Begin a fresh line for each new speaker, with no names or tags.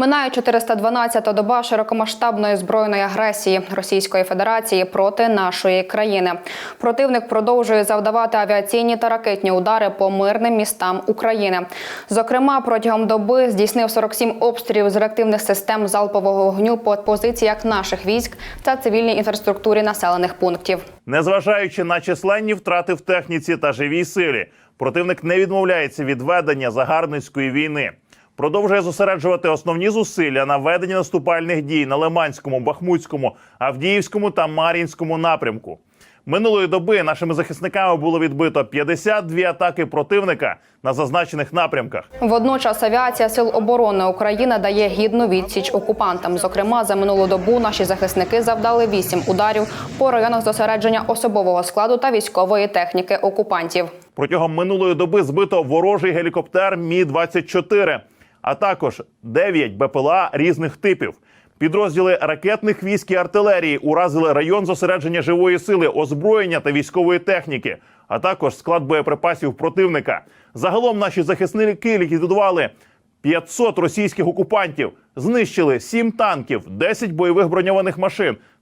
Минає 412-та доба широкомасштабної збройної агресії Російської Федерації проти нашої країни. Противник продовжує завдавати авіаційні та ракетні удари по мирним містам України. Зокрема, протягом доби здійснив 47 обстрілів з реактивних систем залпового вогню по позиціях наших військ та цивільній інфраструктурі населених пунктів.
Незважаючи на численні втрати в техніці та живій силі, противник не відмовляється від ведення загарбницької війни. Продовжує зосереджувати основні зусилля на веденні наступальних дій на Лиманському, Бахмутському, Авдіївському та Мар'їнському напрямку. Минулої доби нашими захисниками було відбито 52 атаки противника на зазначених напрямках.
Водночас авіація Сил оборони України дає гідну відсіч окупантам. Зокрема, за минулу добу наші захисники завдали вісім ударів по районах зосередження особового складу та військової техніки окупантів.
Протягом минулої доби збито ворожий гелікоптер Мі 24 а також 9 БПЛА різних типів. Підрозділи ракетних військ і артилерії уразили район зосередження живої сили, озброєння та військової техніки, а також склад боєприпасів противника. Загалом наші захисники ліквідували 500 російських окупантів, знищили 7 танків, 10 бойових броньованих машин